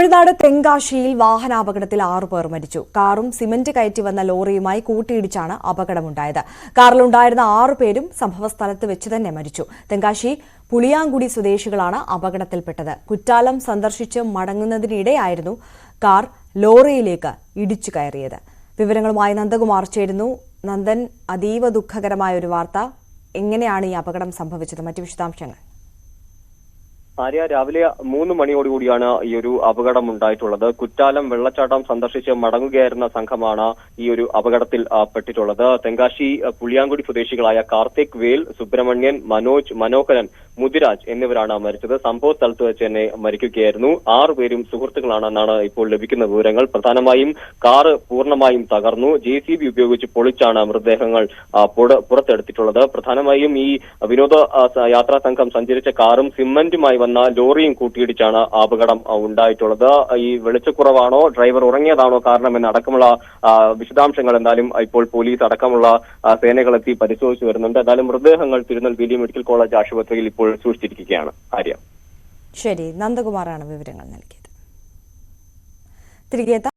തമിഴ്നാട് തെങ്കാശിയിൽ വാഹനാപകടത്തിൽ ആറു പേർ മരിച്ചു. കാറും സിമന്റ് കയറ്റി വന്ന ലോറിയുമായി കൂട്ടിയിടിച്ചാണ് അപകടമുണ്ടായത്. കാറിലുണ്ടായിരുന്ന ആറു പേരും സംഭവസ്ഥലത്ത് വെച്ച് തന്നെ മരിച്ചു. തെങ്കാശി പുളിയാങ്കുടി സ്വദേശികളാണ് അപകടത്തിൽപ്പെട്ടത്. കുറ്റാലം സന്ദർശിച്ച് മടങ്ങുന്നതിനിടെയായിരുന്നു കാർ ലോറിയിലേക്ക് ഇടിച്ചു കയറിയത്. വിവരങ്ങളുമായി നന്ദകുമാർ ചേരുന്നു. നന്ദൻ അതീവ ദുഃഖകരമായ ഒരു വാർത്ത. എങ്ങനെയാണ് ഈ അപകടം സംഭവിച്ചത്? മറ്റു വിശദാംശങ്ങൾ. ആര്യ രാവിലെ മൂന്ന് മണിയോടുകൂടിയാണ് ഈ ഒരു അപകടം ഉണ്ടായിട്ടുള്ളത് കുറ്റാലം വെള്ളച്ചാട്ടം സന്ദർശിച്ച് മടങ്ങുകയായിരുന്ന സംഘമാണ് ഈ ഒരു അപകടത്തിൽ പെട്ടിട്ടുള്ളത്. തെങ്കാശി പുളിയാങ്കുടി സ്വദേശികളായ കാർത്തിക് വേൽ സുബ്രഹ്മണ്യൻ മനോജ് മനോഹരൻ മുതിരാജ് എന്നിവരാണ് മരിച്ചത്. സംഭവ സ്ഥലത്ത് വെച്ച് തന്നെ മരിക്കുകയായിരുന്നു. ആറു പേരും സുഹൃത്തുക്കളാണെന്നാണ് ഇപ്പോൾ ലഭിക്കുന്ന വിവരങ്ങൾ. പ്രധാനമായും കാറ് പൂർണമായും തകർന്നു. ജെ സി ബി ഉപയോഗിച്ച് പൊളിച്ചാണ് മൃതദേഹങ്ങൾ പുറത്തെടുത്തിട്ടുള്ളത്. പ്രധാനമായും ഈ വിനോദ യാത്രാ സംഘം സഞ്ചരിച്ച കാറും സിമന്റുമായി വന്ന ലോറിയും കൂട്ടിയിടിച്ചാണ് അപകടം ഉണ്ടായിട്ടുള്ളത്. ഈ വെളിച്ചക്കുറവാണോ ഡ്രൈവർ ഉറങ്ങിയതാണോ കാരണമെന്ന് അടക്കമുള്ള വിശദാംശങ്ങൾ എന്തായാലും ഇപ്പോൾ പോലീസ് അടക്കമുള്ള സേനകളെത്തി പരിശോധിച്ചു വരുന്നുണ്ട്. എന്തായാലും മൃതദേഹങ്ങൾ തിരുനെൽവേലി മെഡിക്കൽ കോളേജ് ആശുപത്രിയിൽ ഇപ്പോൾ സൂക്ഷിച്ചിരിക്കുകയാണ് ആര്യ ശരി നന്ദകുമാറാണ് വിവരങ്ങൾ നൽകിയത്. തിരികെ